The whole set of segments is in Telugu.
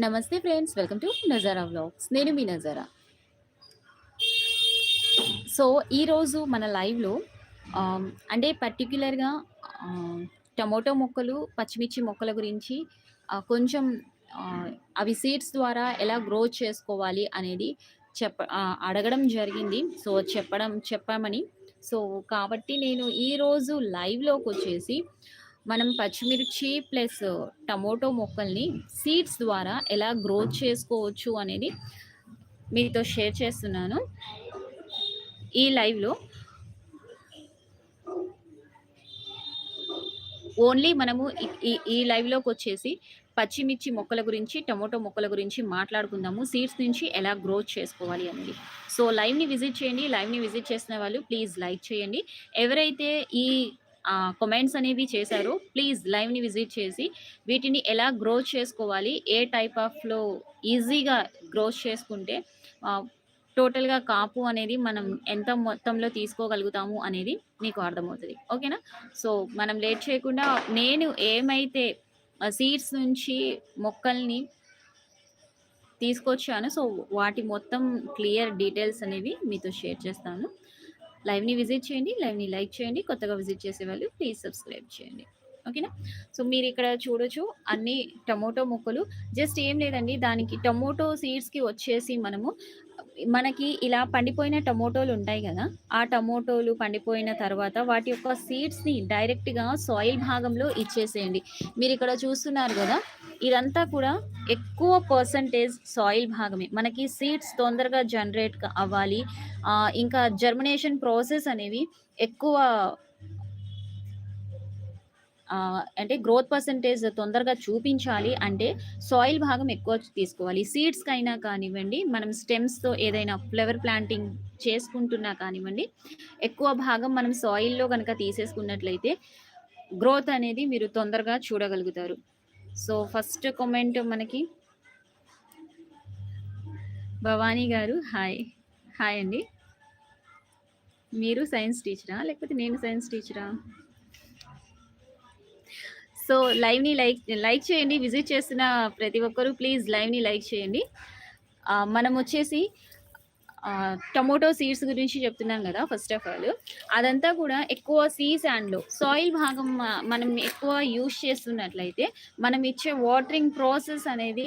నమస్తే friends welcome to Nazara vlogs. నేను మీ నజారా. సో ఈరోజు మన లైవ్లో అంటే పర్టిక్యులర్గా టమోటో మొక్కలు పచ్చిమిర్చి మొక్కల గురించి కొంచెం అవి సీడ్స్ ద్వారా ఎలా గ్రో చేసుకోవాలి అనేది చెప్ప అడగడం జరిగింది. సో చెప్పడం చెప్పామని. సో కాబట్టి నేను ఈరోజు లైవ్లోకి వచ్చేసి మనం పచ్చిమిర్చి ప్లస్ టమోటో మొక్కల్ని సీడ్స్ ద్వారా ఎలా గ్రో చేసుకోవచ్చు అనేది మీతో షేర్ చేస్తున్నాను. ఈ లైవ్లో ఓన్లీ మనము ఈ- ఈ లైవ్లోకి వచ్చేసి పచ్చిమిర్చి మొక్కల గురించి టమోటో మొక్కల గురించి మాట్లాడుకుందాము. సీడ్స్ నుంచి ఎలా గ్రోత్ చేసుకోవాలి అనేది. సో లైవ్ని విజిట్ చేయండి. లైవ్ని విజిట్ చేసిన వాళ్ళు ప్లీజ్ లైక్ చేయండి. ఎవరైతే ఈ కమెంట్స్ అనేవి చేశారు. ప్లీజ్ లైవ్ని విజిట్ చేసి వీటిని ఎలా గ్రోత్ చేసుకోవాలి ఏ టైప్ ఆఫ్లో ఈజీగా గ్రోత్ చేసుకుంటే టోటల్గా కాపు అనేది మనం ఎంత మొత్తంలో తీసుకోగలుగుతాము అనేది మీకు అర్థమవుతుంది. ఓకేనా సో మనం లేట్ చేయకుండా నేను ఏమైతే సీడ్స్ నుంచి మొక్కల్ని తీసుకొచ్చాను సో వాటి మొత్తం క్లియర్ డీటెయిల్స్ అనేవి మీతో షేర్ చేస్తాను. లైవ్ని విజిట్ చేయండి లైవ్ని లైక్ చేయండి కొత్తగా విజిట్ చేసే వాళ్ళు ప్లీజ్ సబ్స్క్రైబ్ చేయండి. ఓకేనా? సో మీరు ఇక్కడ చూడొచ్చు అన్ని టమోటో మొక్కలు. జస్ట్ ఏం లేదండి దానికి టమోటో సీడ్స్కి వచ్చేసి మనము మనకి ఇలా పండిపోయిన టమోటోలు ఉంటాయి కదా ఆ టమోటోలు పండిపోయిన తర్వాత వాటి యొక్క సీడ్స్ని డైరెక్ట్గా సాయిల్ భాగంలో ఇచ్చేసేయండి. మీరు ఇక్కడ చూస్తున్నారు కదా ఇదంతా కూడా ఎక్కువ పర్సంటేజ్ సాయిల్ భాగమే. మనకి సీడ్స్ తొందరగా జనరేట్ అవ్వాలి. ఇంకా జర్మినేషన్ ప్రాసెస్ అనేవి ఎక్కువ అంటే గ్రోత్ పర్సంటేజ్ తొందరగా చూపించాలి అంటే సాయిల్ భాగం ఎక్కువ తీసుకోవాలి. సీడ్స్కి అయినా కానివ్వండి మనం స్టెమ్స్తో ఏదైనా ఫ్లవర్ ప్లాంటింగ్ చేసుకుంటున్నా కానివ్వండి ఎక్కువ భాగం మనం సాయిల్లో కనుక తీసేసుకున్నట్లయితే గ్రోత్ అనేది మీరు తొందరగా చూడగలుగుతారు. సో ఫస్ట్ కామెంట్ మనకి భవానీ గారు హాయ్. హాయ్ అండి. మీరు సైన్స్ టీచరా? లేకపోతే నేను సైన్స్ టీచరా? సో లైవ్ని లైక్ లైక్ చేయండి విజిట్ చేస్తున్న ప్రతి ఒక్కరూ ప్లీజ్ లైవ్ని లైక్ చేయండి. మనం వచ్చేసి టమోటో సీడ్స్ గురించి చెప్తున్నాం కదా ఫస్ట్ ఆఫ్ ఆల్ అదంతా కూడా ఎక్కువ సీ శాండ్లో సాయిల్ భాగం మనం ఎక్కువ యూజ్ చేస్తున్నట్లయితే మనం ఇచ్చే వాటరింగ్ ప్రాసెస్ అనేది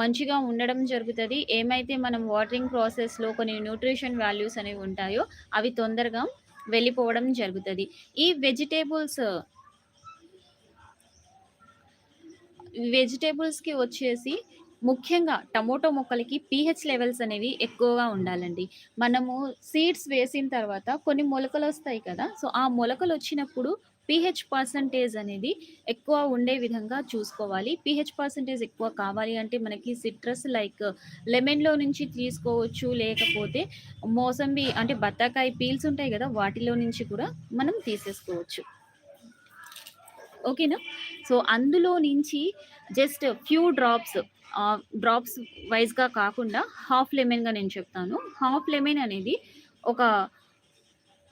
మంచిగా ఉండడం జరుగుతుంది. ఏమైతే మనం వాటరింగ్ ప్రాసెస్లో కొన్ని న్యూట్రిషన్ వాల్యూస్ అనేవి ఉంటాయో అవి తొందరగా వెళ్ళిపోవడం జరుగుతుంది. ఈ వెజిటేబుల్స్ వెజిటేబుల్స్కి వచ్చేసి ముఖ్యంగా టమోటో మొక్కలకి పీహెచ్ లెవెల్స్ అనేవి ఎక్కువగా ఉండాలండి. మనము సీడ్స్ వేసిన తర్వాత కొన్ని మొలకలు వస్తాయి కదా సో ఆ మొలకలు వచ్చినప్పుడు పీహెచ్ పర్సంటేజ్ అనేది ఎక్కువ ఉండే విధంగా చూసుకోవాలి. పీహెచ్ పర్సంటేజ్ ఎక్కువ కావాలి అంటే మనకి సిట్రస్ లైక్ లెమన్లో నుంచి తీసుకోవచ్చు లేకపోతే మోసంబి అంటే బత్తాకాయ పీల్స్ ఉంటాయి కదా వాటిలో నుంచి కూడా మనం తీసేసుకోవచ్చు. ఓకేనా? సో అందులో నుంచి జస్ట్ ఫ్యూ డ్రాప్స్ డ్రాప్స్ వైజ్గా కాకుండా హాఫ్ లెమన్గా నేను చెప్తాను. హాఫ్ లెమన్ అనేది ఒక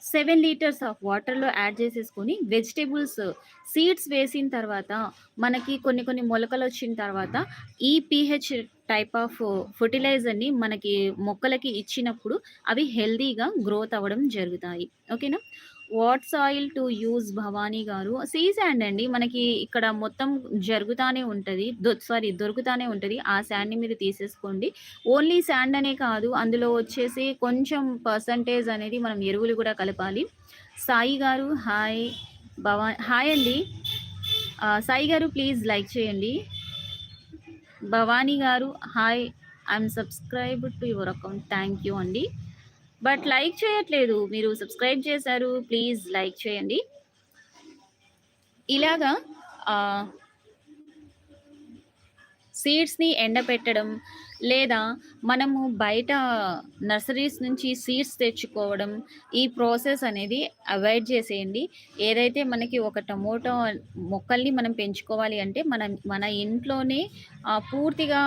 సెవెన్ లీటర్స్ ఆఫ్ వాటర్లో యాడ్ చేసేసుకొని వెజిటేబుల్స్ సీడ్స్ వేసిన తర్వాత మనకి కొన్ని కొన్ని మొలకలు వచ్చిన తర్వాత ఈ పీహెచ్ టైప్ ఆఫ్ ఫర్టిలైజర్ని మనకి మొక్కలకి ఇచ్చినప్పుడు అవి హెల్దీగా గ్రోత్ అవ్వడం జరుగుతాయి. ఓకేనా? What's oil to use Bhavani గారు. సీ శాండ్ అండి మనకి ఇక్కడ మొత్తం జరుగుతానే ఉంటుంది. సారీ దొరుకుతానే ఉంటుంది. ఆ శాండ్ని మీరు తీసేసుకోండి. ఓన్లీ శాండ్ అనే కాదు అందులో వచ్చేసి కొంచెం పర్సంటేజ్ అనేది మనం ఎరువులు కూడా కలపాలి. సాయి గారు హాయ్ భవా హాయ్ అండి. సాయి గారు ప్లీజ్ లైక్ చేయండి. భవానీ గారు hi I'm subscribe to your account. Thank you అండి. బట్ లైక్ చేయట్లేదు. మీరు సబ్స్క్రైబ్ చేశారు ప్లీజ్ లైక్ చేయండి. ఇలాగా సీడ్స్ని ఎండపెట్టడం లేదా మనము బయట నర్సరీస్ నుంచి సీడ్స్ తెచ్చుకోవడం ఈ ప్రాసెస్ అనేది అవాయిడ్ చేసేయండి. ఏదైతే మనకి ఒక టమోటో మొక్కల్ని మనం పెంచుకోవాలి అంటే మనం మన ఇంట్లోనే పూర్తిగా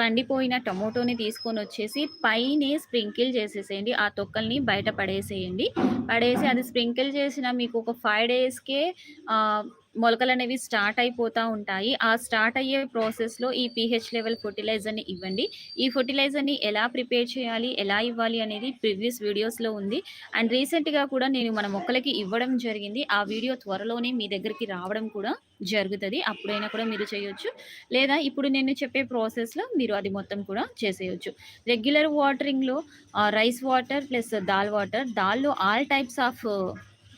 పండిపోయిన టమోటోని తీసుకొని వచ్చేసి పైనే స్ప్రింకిల్ చేసేసేయండి. ఆ తొక్కల్ని బయట పడేసేయండి. పడేసి అది స్ప్రింకిల్ చేసిన మీకు ఒక ఫైవ్ డేస్కే మొలకలు అనేవి స్టార్ట్ అయిపోతూ ఉంటాయి. ఆ స్టార్ట్ అయ్యే ప్రాసెస్‌లో ఈ పీహెచ్ లెవెల్ ఫర్టిలైజర్ని ఇవ్వండి. ఈ ఫెర్టిలైజర్‌ని ఎలా ప్రిపేర్ చేయాలి, ఎలా ఇవ్వాలి అనేది ప్రీవియస్ వీడియోస్‌లో ఉంది. అండ్ రీసెంట్‌గా కూడా నేను మన మొక్కలకి ఇవ్వడం జరిగింది. ఆ వీడియో త్వరలోనే మీ దగ్గరికి రావడం కూడా జరుగుతుంది అప్పుడైనా కూడా మీరు చేయొచ్చు. లేదా ఇప్పుడు నేను చెప్పే ప్రాసెస్‌లో మీరు అది మొత్తం కూడా చేసేయొచ్చు. Regular వాటరింగ్‌లో rice water plus dal water. దాల్‌లో all types of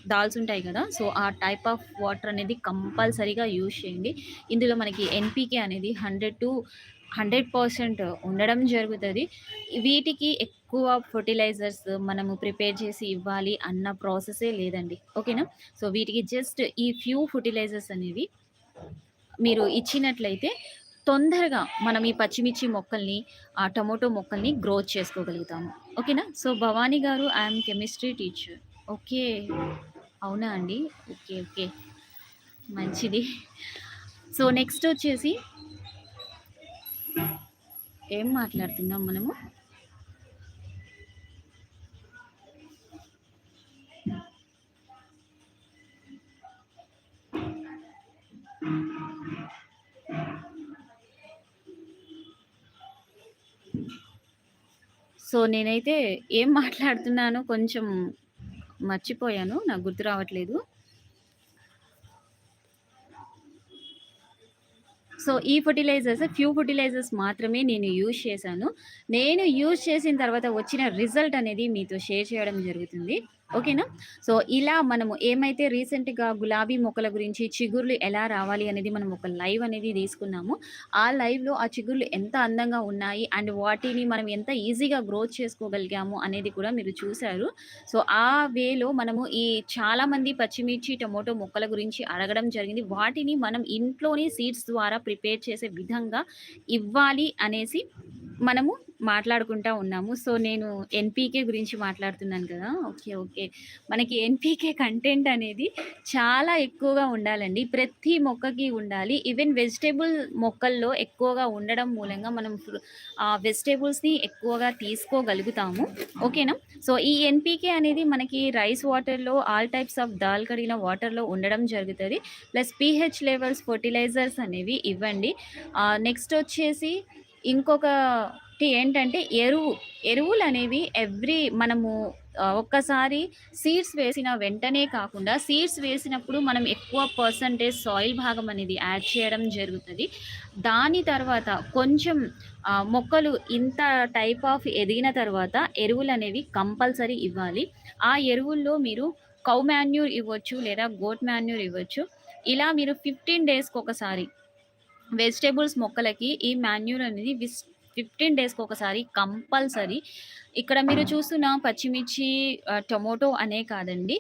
dals ఉంటాయి కదా! సో, ఆ టైప్ ఆఫ్ వాటర్ అనేది కంపల్సరీగా యూజ్ చేయండి. ఇందులో మనకి ఎన్పికే అనేది 100-100% ఉండడం జరుగుతుంది వీటికి ఎక్కువ ఫర్టిలైజర్స్ మనము ప్రిపేర్ చేసి ఇవ్వాలి అన్న ప్రాసెసే లేదండి. ఓకేనా? సో, వీటికి జస్ట్ ఈ ఫ్యూ ఫర్టిలైజర్స్ అనేవి మీరు ఇచ్చినట్లయితే తొందరగా మనం ఈ పచ్చిమిర్చి మొక్కల్ని, ఆ టమోటో మొక్కల్ని గ్రోత్ చేసుకోగలుగుతాము. ఓకేనా? సో, భవానీ గారు ఐ కెమిస్ట్రీ టీచర్. ఓకే. అవునా అండి? ఓకే. ఓకే. మంచిది. సో, నెక్స్ట్ వచ్చేసి ఏం మాట్లాడుతున్నాం మనము? సో, నేనైతే ఏం మాట్లాడుతున్నానో కొంచెం మర్చిపోయాను. నాకు గుర్తు రావట్లేదు. సో, ఈ ఫర్టిలైజర్స్ ఫ్యూ ఫర్టిలైజర్స్ మాత్రమే నేను యూజ్ చేశాను. నేను యూజ్ చేసిన తర్వాత వచ్చిన రిజల్ట్ అనేది మీతో షేర్ చేయడం జరుగుతుంది. ఓకేనా? సో, ఇలా మనము ఏమైతే రీసెంట్‌గా గులాబీ మొక్కల గురించి చిగుర్లు ఎలా రావాలి అనేది మనం ఒక లైవ్ అనేది తీసుకున్నాము. ఆ లైవ్‌లో ఆ చిగుర్లు ఎంత అందంగా ఉన్నాయి అండ్ వాటిని మనం ఎంత ఈజీగా గ్రోత్ చేసుకోగలిగాము అనేది కూడా మీరు చూశారు సో, ఆ వేలో మనము ఈ చాలామంది పచ్చిమిర్చి, టొమాటో మొక్కల గురించి అడగడం జరిగింది. వాటిని మనం ఇంట్లోనే సీడ్స్ ద్వారా ప్రిపేర్ చేసే విధంగా ఇవ్వాలి అనేసి మనము మాట్లాడుకుంటా ఉన్నాము. సో, నేను ఎన్‌పీకే గురించి మాట్లాడుతున్నాను కదా! ఓకే. ఓకే. మనకి ఎన్‌పీకే కంటెంట్ అనేది చాలా ఎక్కువగా ఉండాలండి. ప్రతి మొక్కకి ఉండాలి. ఈవెన్ వెజిటేబుల్ మొక్కల్లో ఎక్కువగా ఉండడం మూలంగా మనం ఆ వెజిటేబుల్స్ని ఎక్కువగా తీసుకోగలుగుతాము. ఓకేనా? సో, ఈ ఎన్‌పీకే అనేది మనకి రైస్ వాటర్‌లో ఆల్ టైప్స్ ఆఫ్ దాల్ కడిగిన వాటర్‌లో ఉండడం జరుగుతుంది ప్లస్ పీహెచ్ లెవెల్స్ ఫర్టిలైజర్స్ అనేవి ఇవ్వండి. నెక్స్ట్ వచ్చేసి ఇంకొక ఒకటి ఏంటంటే ఎరువు. ఎరువులు అనేవి ఎవ్రీ మనము ఒక్కసారి సీడ్స్ వేసిన వెంటనే కాకుండా సీడ్స్ వేసినప్పుడు మనం ఎక్కువ పర్సెంటేజ్ సాయిల్ భాగం అనేది యాడ్ చేయడం జరుగుతుంది దాని తర్వాత కొంచెం మొక్కలు ఇంత టైప్ ఆఫ్ ఎదిగిన తర్వాత ఎరువులనేవి కంపల్సరీ ఇవ్వాలి. ఆ ఎరువుల్లో మీరు కౌ మాన్యూర్ ఇవ్వచ్చు లేదా గోట్ మాన్యూర్ ఇవ్వచ్చు. ఇలా మీరు ఫిఫ్టీన్ డేస్కి ఒకసారి వెజిటేబుల్స్ మొక్కలకి ఈ మాన్యూర్ అనేది విస్ ఫిఫ్టీన్ డేస్కి ఒకసారి కంపల్సరీ. ఇక్కడ మీరు చూస్తున్న పచ్చిమిర్చి, టొమాటో అనే కాదండి.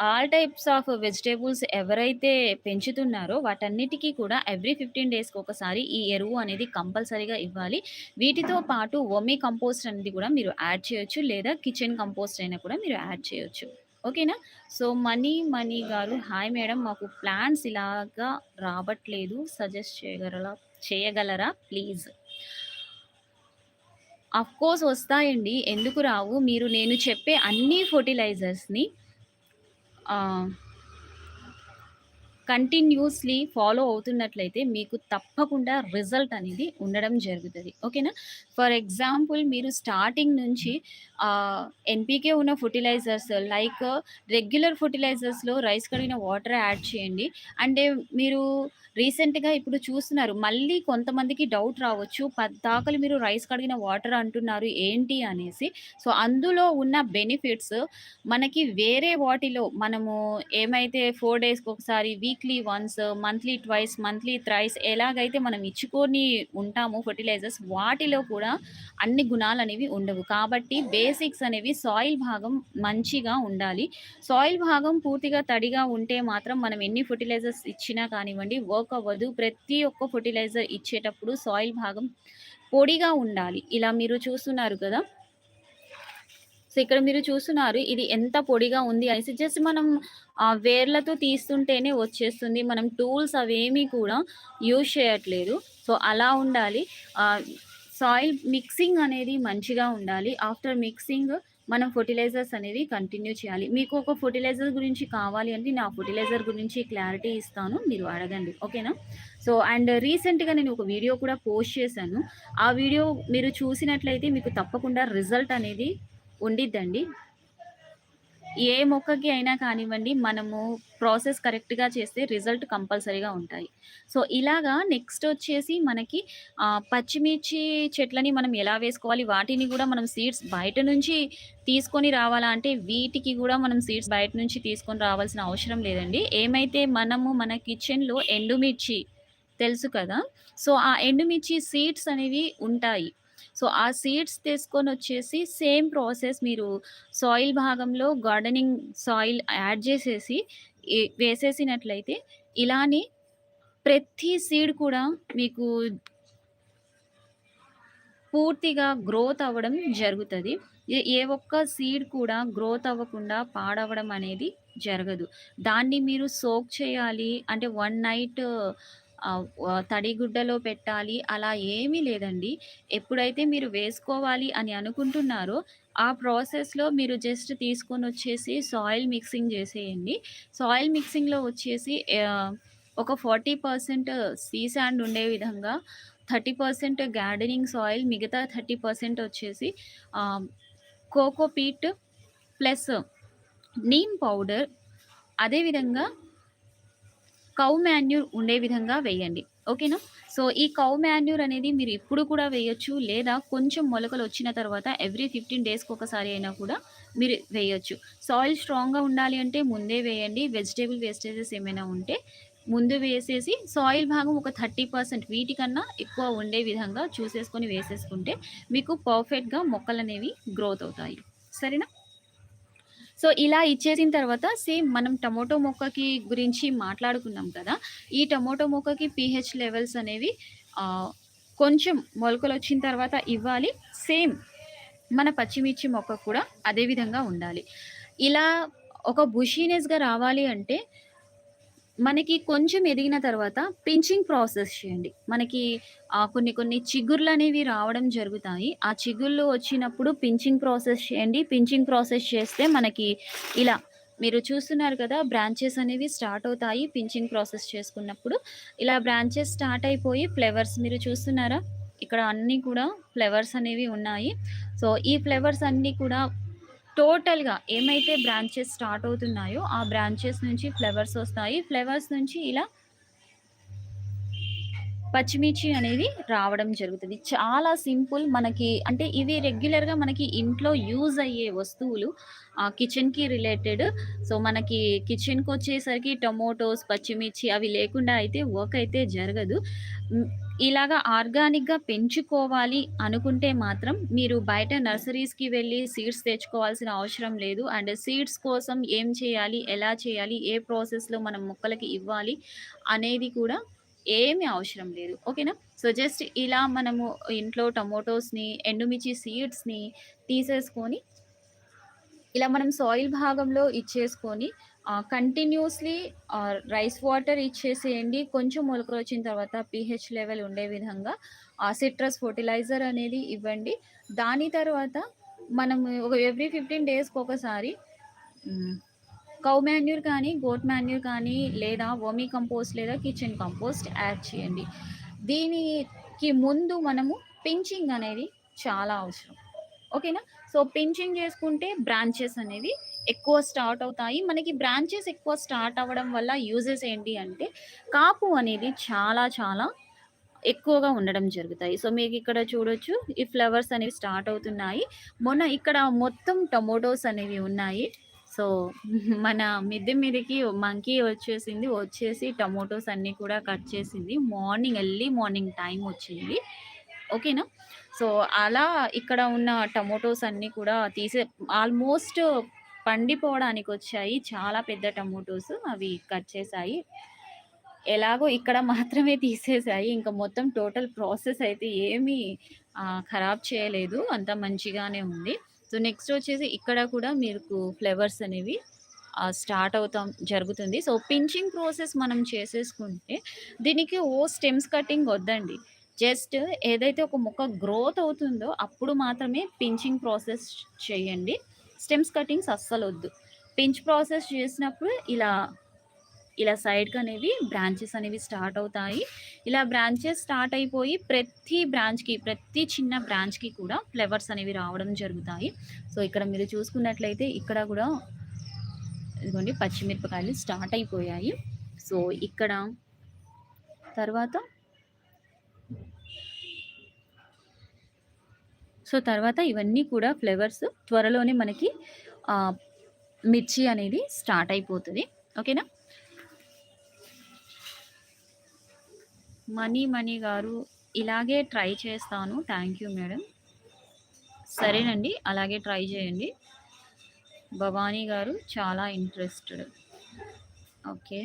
ఆల్ టైప్స్ ఆఫ్ వెజిటేబుల్స్ ఎవరైతే పెంచుతున్నారో వాటన్నిటికీ కూడా ఎవ్రీ ఫిఫ్టీన్ డేస్కి ఒకసారి ఈ ఎరువు అనేది కంపల్సరీగా ఇవ్వాలి. వీటితో పాటు ఒమి కంపోస్ట్ అనేది కూడా మీరు యాడ్ చేయొచ్చు. లేదా కిచెన్ కంపోస్ట్ అయినా కూడా మీరు యాడ్ చేయొచ్చు. ఓకేనా? సో, మనీ మనీ గారు హాయ్ మేడం మాకు ప్లాన్స్ ఇలాగా రావట్లేదు. సజెస్ట్ చేయగలరా చేయగలరా ప్లీజ్? అఫ్‌కోర్స్ వస్తాయండి. ఎందుకు రావు? మీరు నేను చెప్పే అన్ని ఫర్టిలైజర్స్ని కంటిన్యూస్‌లీ ఫాలో అవుతున్నట్లయితే మీకు తప్పకుండా రిజల్ట్ అనేది ఉండడం జరుగుతుంది ఓకేనా? ఫర్ ఎగ్జాంపుల్ మీరు స్టార్టింగ్ నుంచి ఎన్పికే ఎన్‌పీకే ఉన్న ఫెర్టిలైజర్స్ లైక్ రెగ్యులర్ ఫర్టిలైజర్స్లో రైస్ కడిగిన వాటర్ యాడ్ చేయండి. అంటే మీరు రీసెంట్‌గా ఇప్పుడు చూస్తున్నారు. మళ్ళీ కొంతమందికి డౌట్ రావచ్చు. పద్దాకలు మీరు రైస్ కడిగిన వాటర్ అంటున్నారు ఏంటి అనేసి. సో, అందులో ఉన్న బెనిఫిట్స్ మనకి వేరే వాటిలో మనము ఏమైతే ఫోర్ డేస్కి ఒకసారి week weekly once, monthly twice, monthly thrice ఎలాగైతే మనం ఇచ్చుకొని ఉంటామో ఫర్టిలైజర్స్ వాటిలో కూడా అన్ని గుణాలు అనేవి ఉండవు. కాబట్టి బేసిక్స్ అనేవి సాయిల్ భాగం మంచిగా ఉండాలి. సాయిల్ భాగం పూర్తిగా తడిగా ఉంటే మాత్రం మనం ఎన్ని ఫెర్టిలైజర్స్ ఇచ్చినా కానివ్వండి వర్క్ అవ్వదు. ప్రతి ఒక్క ఫర్టిలైజర్ ఇచ్చేటప్పుడు సాయిల్ భాగం పొడిగా ఉండాలి. ఇలా మీరు చూస్తున్నారు కదా! సో, ఇక్కడ మీరు చూస్తున్నారు ఇది ఎంత పొడిగా ఉంది అనేసి. జస్ట్ మనం వేర్లతో తీస్తుంటేనే వచ్చేస్తుంది. మనం టూల్స్ అవేమీ కూడా యూజ్ చేయట్లేదు. సో, అలా ఉండాలి. సాయిల్ మిక్సింగ్ అనేది మంచిగా ఉండాలి. ఆఫ్టర్ మిక్సింగ్ మనం ఫెర్టిలైజర్స్ అనేది కంటిన్యూ చేయాలి. మీకు ఒక ఫర్టిలైజర్ గురించి కావాలి అంటే నేను ఆ గురించి క్లారిటీ ఇస్తాను. మీరు అడగండి. ఓకేనా? సో, అండ్ రీసెంట్‌గా నేను ఒక వీడియో కూడా పోస్ట్ చేశాను. ఆ వీడియో మీరు చూసినట్లయితే మీకు తప్పకుండా రిజల్ట్ అనేది ఉండిద్దండి. ఏ మొక్కకి అయినా కానివ్వండి, మనము ప్రాసెస్ కరెక్ట్‌గా చేస్తే రిజల్ట్ కంపల్సరీగా ఉంటాయి. సో, ఇలాగా నెక్స్ట్ వచ్చేసి మనకి పచ్చిమిర్చి చెట్లని మనం ఎలా వేసుకోవాలి? వాటిని కూడా మనం సీడ్స్ బయట నుంచి తీసుకొని రావాలా అంటే, వీటికి కూడా మనం సీడ్స్ బయట నుంచి తీసుకొని రావాల్సిన అవసరం లేదండి. ఏమైతే మనము మన కిచెన్‌లో ఎండుమిర్చి తెలుసు కదా! సో, ఆ ఎండుమిర్చి సీడ్స్ అనేవి ఉంటాయి. సో, ఆ సీడ్స్ తీసుకొని వచ్చేసి సేమ్ ప్రాసెస్ మీరు సాయిల్ భాగంలో గార్డెనింగ్ సాయిల్ యాడ్ చేసేసి వేసేసినట్లయితే ఇలానే ప్రతి సీడ్ కూడా మీకు పూర్తిగా గ్రోత్ అవ్వడం జరుగుతుంది ఏ ఒక్క సీడ్ కూడా గ్రోత్ అవ్వకుండా పాడవడం అనేది జరగదు. దాన్ని మీరు సోక్ చేయాలి అంటే, వన్ నైట్ తడిగుడ్డలో పెట్టాలి. అలా ఏమీ లేదండి. ఎప్పుడైతే మీరు వేసుకోవాలి అని అనుకుంటున్నారో, ఆ ప్రాసెస్‌లో మీరు జస్ట్ తీసుకొని వచ్చేసి సాయిల్ మిక్సింగ్ చేసేయండి. సాయిల్ మిక్సింగ్‌లో వచ్చేసి ఒక 40% సీ శాండ్ ఉండే విధంగా, 30% గార్డెనింగ్ సాయిల్, మిగతా 30% వచ్చేసి coco cocopeat plus neem powder. అదే విధంగా కౌ మాన్యూర్ ఉండే విధంగా వేయండి. ఓకేనా? సో, ఈ కౌ మాన్యూర్ అనేది మీరు ఇప్పుడు కూడా వేయొచ్చు. లేదా కొంచెం మొలకలు వచ్చిన తర్వాత ఎవ్రీ 15 డేస్‌కి ఒకసారి అయినా కూడా మీరు వేయొచ్చు. సాయిల్ స్ట్రాంగ్‌గా ఉండాలి అంటే ముందే వేయండి. వెజిటేబుల్ వేస్టేజెస్ ఏమైనా ఉంటే ముందు వేసేసి సాయిల్ భాగం ఒక 30% వీటికన్నా ఎక్కువ ఉండే విధంగా చూసేసుకొని వేసేసుకుంటే మీకు పర్ఫెక్ట్‌గా మొక్కలు అనేవి గ్రోత్ అవుతాయి. సరేనా? సో, ఇలా ఇచ్చేసిన తర్వాత సేమ్ మనం టమోటో మొక్కకి గురించి మాట్లాడుకున్నాం కదా! ఈ టమోటో మొక్కకి పీహెచ్ లెవెల్స్ అనేవి కొంచెం మొలకలు వచ్చిన తర్వాత ఇవ్వాలి. సేమ్ మన పచ్చిమిర్చి మొక్క కూడా అదే విధంగా ఉండాలి. ఇలా ఒక బుషీనెస్‌గా రావాలి అంటే మనకి కొంచెం ఎదిగిన తర్వాత పించింగ్ ప్రాసెస్ చేయండి. మనకి కొన్ని కొన్ని చిగుర్లు అనేవి రావడం జరుగుతాయి. ఆ చిగుళ్ళు వచ్చినప్పుడు పించింగ్ ప్రాసెస్ చేయండి. పించింగ్ ప్రాసెస్ చేస్తే మనకి ఇలా మీరు చూస్తున్నారు కదా! బ్రాంచెస్ అనేవి స్టార్ట్ అవుతాయి. పించింగ్ ప్రాసెస్ చేసుకున్నప్పుడు. ఇలా బ్రాంచెస్ స్టార్ట్ అయిపోయి ఫ్లేవర్స్ మీరు చూస్తున్నారా? ఇక్కడ అన్నీ కూడా ఫ్లేవర్స్ అనేవి ఉన్నాయి. సో, ఈ ఫ్లేవర్స్ అన్నీ కూడా టోటల్‌గా ఏమైతే బ్రాంచెస్ స్టార్ట్ అవుతున్నాయో, ఆ బ్రాంచెస్ నుంచి ఫ్లవర్స్ వస్తాయి. ఫ్లవర్స్ నుంచి ఇలా పచ్చిమిర్చి అనేది రావడం జరుగుతుంది చాలా సింపుల్ మనకి అంటే ఇవి రెగ్యులర్‌గా మనకి ఇంట్లో యూజ్ అయ్యే వస్తువులు. కిచెన్‌కి రిలేటెడ్. సో, మనకి కిచెన్కి వచ్చేసరికి టొమాటోస్, పచ్చిమిర్చి అవి లేకుండా అయితే వర్క్ అయితే జరగదు. ఇలాగా ఆర్గానిక్‌గా పెంచుకోవాలి అనుకుంటే మాత్రం మీరు బయట నర్సరీస్‌కి వెళ్ళి సీడ్స్ తెచ్చుకోవాల్సిన అవసరం లేదు. అండ్ సీడ్స్ కోసం ఏం చేయాలి? ఎలా చేయాలి? ఏ ప్రాసెస్‌లో మనం మొక్కలకి ఇవ్వాలి? అనేది కూడా ఏమి అవసరం లేదు. ఓకేనా? సో, జస్ట్ ఇలా మనము ఇంట్లో టొమాటోస్‌ని, ఎండుమిర్చి సీడ్స్‌ని తీసేసుకొని ఇలా మనం సాయిల్ భాగంలో ఇచ్చేసుకొని కంటిన్యూస్‌లీ రైస్ వాటర్ ఇచ్చేసేయండి. కొంచెం మొలకలు వచ్చిన తర్వాత పిహెచ్ లెవెల్ ఉండే విధంగా ఆ సిట్రస్ ఫర్టిలైజర్ అనేది ఇవ్వండి. దాని తర్వాత మనము ఒక ఎవ్రీ ఫిఫ్టీన్ డేస్కి ఒకసారి కౌ మాన్యూర్ కానీ, గోట్ మాన్యూర్ కానీ లేదా వర్మీ కంపోస్ట్ లేదా కిచెన్ కంపోస్ట్ యాడ్ చేయండి. దీనికి ముందు మనము పించింగ్ అనేది చాలా అవసరం. ఓకేనా? సో, పింఛింగ్ చేసుకుంటే బ్రాంచెస్ అనేవి ఎక్కువ స్టార్ట్ అవుతాయి. మనకి బ్రాంచెస్ ఎక్కువ స్టార్ట్ అవ్వడం వల్ల యూజెస్ ఏంటి అంటే, కాపు అనేది చాలా చాలా ఎక్కువగా ఉండడం జరుగుతాయి. సో, మీకు ఇక్కడ చూడొచ్చు ఈ ఫ్లవర్స్ అనేవి స్టార్ట్ అవుతున్నాయి. మొన్న ఇక్కడ మొత్తం టొమాటోస్ అనేవి ఉన్నాయి. సో, మన మిద్దె మీదకి మంకీ వచ్చేసింది. వచ్చేసి టమోటోస్ అన్నీ కూడా కట్ చేసింది. మార్నింగ్ ఎర్లీ మార్నింగ్ టైం వచ్చింది. ఓకేనా? సో, అలా ఇక్కడ ఉన్న టమోటోస్ అన్నీ కూడా తీసే ఆల్మోస్ట్ పండిపోవడానికి వచ్చాయి చాలా పెద్ద టమోటోస్ అవి కట్ చేశాయి. ఎలాగో ఇక్కడ మాత్రమే తీసేసాయి ఇంకా మొత్తం టోటల్ ప్రాసెస్ అయితే ఏమీ ఖరాబ్ చేయలేదు. అంత మంచిగానే ఉంది. సో, నెక్స్ట్ వచ్చేసి ఇక్కడ కూడా మీకు ఫ్లేవర్స్ అనేవి స్టార్ట్ అవుతాం జరుగుతుంది. సో, పించింగ్ ప్రాసెస్ మనం చేసేసుకుంటే దీనికి ఓ స్టెమ్స్ కటింగ్ వద్దండి. జస్ట్ ఏదైతే ఒక మొక్క గ్రోత్ అవుతుందో అప్పుడు మాత్రమే పించింగ్ ప్రాసెస్ చేయండి. స్టెమ్స్ కటింగ్స్ అస్సలు వద్దు. పించ్ ప్రాసెస్ చేసినప్పుడు ఇలా ఇలా సైడ్కి అనేవి బ్రాంచెస్ అనేవి స్టార్ట్ అవుతాయి. ఇలా బ్రాంచెస్ స్టార్ట్ అయిపోయి ప్రతి బ్రాంచ్కి ప్రతి చిన్న బ్రాంచ్కి కూడా ఫ్లవర్స్ అనేవి రావడం జరుగుతాయి. సో ఇక్కడ మీరు చూసుకున్నట్లయితే ఇక్కడ కూడా ఇదిగోండి పచ్చిమిరపకాయలు స్టార్ట్ అయిపోయాయి. సో ఇక్కడ తర్వాత సో తర్వాత ఇవన్నీ కూడా ఫ్లేవర్స్ త్వరలోనే మనకి మిర్చి అనేది స్టార్ట్ అయిపోతుంది. ఓకేనా? మనీ మనీ గారు ఇలాగే ట్రై చేస్తాను. Thank you madam. సరేనండి అలాగే ట్రై చేయండి. భవానీ గారు చాలా ఇంట్రెస్టెడ్. ఓకే.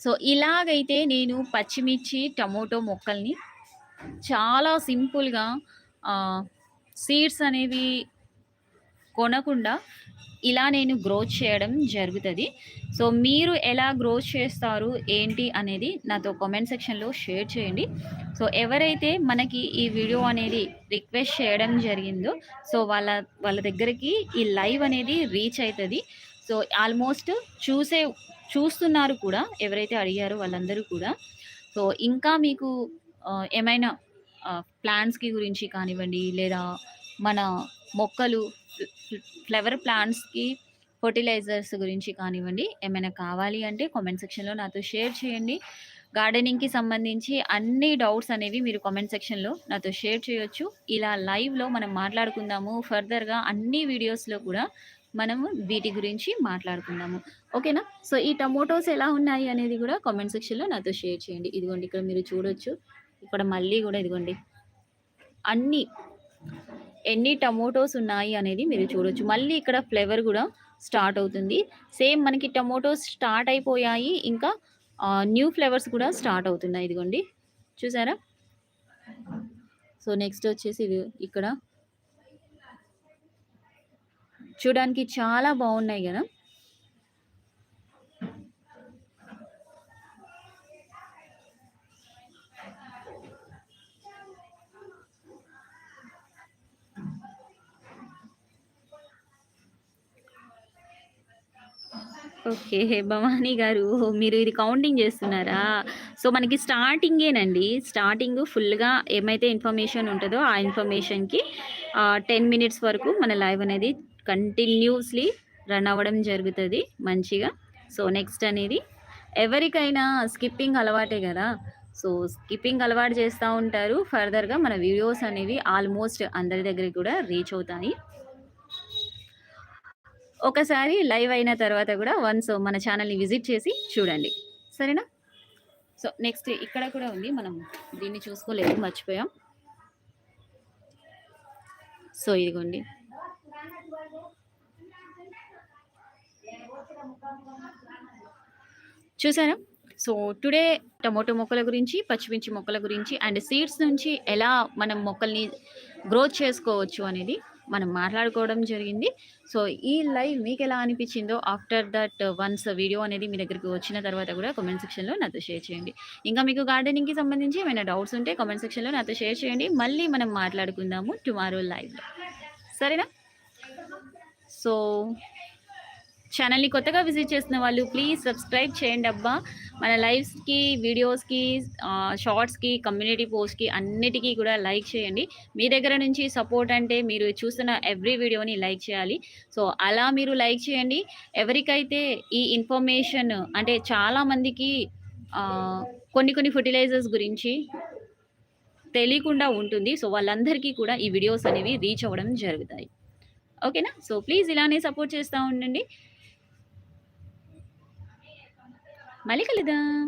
సో ఇలాగైతే నేను పచ్చిమిర్చి టమోటో మొక్కల్ని చాలా సింపుల్గా సీడ్స్ అనేవి కొనకుండా ఇలా నేను గ్రోత్ చేయడం జరుగుతుంది. సో మీరు ఎలా గ్రోత్ చేస్తారు ఏంటి అనేది నాతో కామెంట్ సెక్షన్లో షేర్ చేయండి. సో ఎవరైతే మనకి ఈ వీడియో అనేది రిక్వెస్ట్ చేయడం జరిగిందో సో వాళ్ళ వాళ్ళ దగ్గరికి ఈ లైవ్ అనేది రీచ్ అవుతుంది సో ఆల్మోస్ట్ చూసే చూస్తున్నారు కూడా ఎవరైతే అడిగారో వాళ్ళందరూ కూడా. సో ఇంకా మీకు ఏమైనా ప్లాంట్స్కి గురించి కానివ్వండి లేదా మన మొక్కలు ఫ్లవర్ ప్లాంట్స్కి ఫర్టిలైజర్స్ గురించి కానివ్వండి ఏమైనా కావాలి అంటే కామెంట్ సెక్షన్లో నాతో షేర్ చేయండి. గార్డెనింగ్కి సంబంధించి అన్ని డౌట్స్ అనేవి మీరు కామెంట్ సెక్షన్లో నాతో షేర్ చేయొచ్చు. ఇలా లైవ్లో మనం మాట్లాడుకుందాము. ఫర్దర్గా అన్ని వీడియోస్లో కూడా మనము వీటి గురించి మాట్లాడుకుందాము. ఓకేనా సో ఈ టమోటోస్ ఎలా ఉన్నాయి అనేది కూడా కామెంట్ సెక్షన్లో నాతో షేర్ చేయండి. ఇదిగోండి ఇక్కడ మీరు చూడొచ్చు. ఇక్కడ మళ్ళీ కూడా ఇదిగోండి. అన్ని ఎన్ని టమోటోస్ ఉన్నాయి అనేది మీరు చూడొచ్చు. మళ్ళీ ఇక్కడ ఫ్లేవర్ కూడా స్టార్ట్ అవుతుంది. సేమ్ మనకి టమోటోస్ స్టార్ట్ అయిపోయాయి ఇంకా న్యూ ఫ్లేవర్స్ కూడా స్టార్ట్ అవుతున్నాయి ఇదిగోండి. చూసారా? సో నెక్స్ట్ వచ్చేసి ఇది ఇక్కడ. చూడడానికి చాలా బాగున్నాయి కదా. ఓకే. భవానీ గారు మీరు ఇది కౌంటింగ్ చేస్తున్నారా? సో, మనకి స్టార్టింగేనండి. స్టార్టింగ్ ఫుల్‌గా ఏమైతే ఇన్ఫర్మేషన్ ఉంటుందో ఆ ఇన్ఫర్మేషన్‌కి టెన్ మినిట్స్ వరకు మన లైవ్ అనేది కంటిన్యూస్‌లీ రన్ అవ్వడం జరుగుతుంది మంచిగా. సో, నెక్స్ట్ అనేది ఎవరికైనా స్కిప్పింగ్ అలవాటే కదా సో, స్కిప్పింగ్ అలవాటు చేస్తూ ఉంటారు. ఫర్దర్‌గా మన వీడియోస్ అనేవి ఆల్మోస్ట్ అందరి దగ్గరికి కూడా రీచ్ అవుతాయి. ఒకసారి లైవ్ అయిన తర్వాత కూడా వన్స్ మన ఛానల్ని విజిట్ చేసి చూడండి. సరేనా? సో నెక్స్ట్ ఇక్కడ కూడా ఉంది. మనం దీన్ని చూసుకోలేదు మర్చిపోయాం. సో ఇదిగోండి. చూసారా? సో టుడే టమోటో మొక్కల గురించి పచ్చిమిర్చి మొక్కల గురించి అండ్ సీడ్స్ నుంచి ఎలా మనం మొక్కల్ని గ్రోత్ చేసుకోవచ్చు అనేది మనం మాట్లాడుకోవడం జరిగింది. సో ఈ లైవ్ మీకు ఎలా అనిపించిందో ఆఫ్టర్ దట్ వన్స్ వీడియో అనేది మీ దగ్గరికి వచ్చిన తర్వాత కూడా కామెంట్ సెక్షన్లో నాతో షేర్ చేయండి. ఇంకా మీకు గార్డెనింగ్కి సంబంధించి ఏమైనా డౌట్స్ ఉంటే కామెంట్ సెక్షన్లో నాతో షేర్ చేయండి. మళ్ళీ మనం మాట్లాడుకుందాము టుమారో లైవ్లో సరేనా? సో ఛానల్ని కొత్తగా విజిట్ చేసిన వాళ్ళు ప్లీజ్ సబ్స్క్రైబ్ చేయండి అబ్బా. మన లైవ్స్కి వీడియోస్కి షార్ట్స్కి కమ్యూనిటీ పోస్ట్కి అన్నిటికీ కూడా లైక్ చేయండి. మీ దగ్గర నుంచి సపోర్ట్ అంటే మీరు చూస్తున్న ఎవ్రీ వీడియోని లైక్ చేయాలి. సో అలా మీరు లైక్ చేయండి. ఎవరికైతే ఈ ఇన్ఫర్మేషన్ అంటే చాలామందికి కొన్ని కొన్ని ఫర్టిలైజర్స్ గురించి తెలియకుండా ఉంటుంది. సో వాళ్ళందరికీ కూడా ఈ వీడియోస్ అనేవి రీచ్ అవ్వడం జరుగుతాయి. ఓకేనా? సో ప్లీజ్ ఇలానే సపోర్ట్ చేస్తూ ఉండండి. మళ్ళీ కలుద్దాం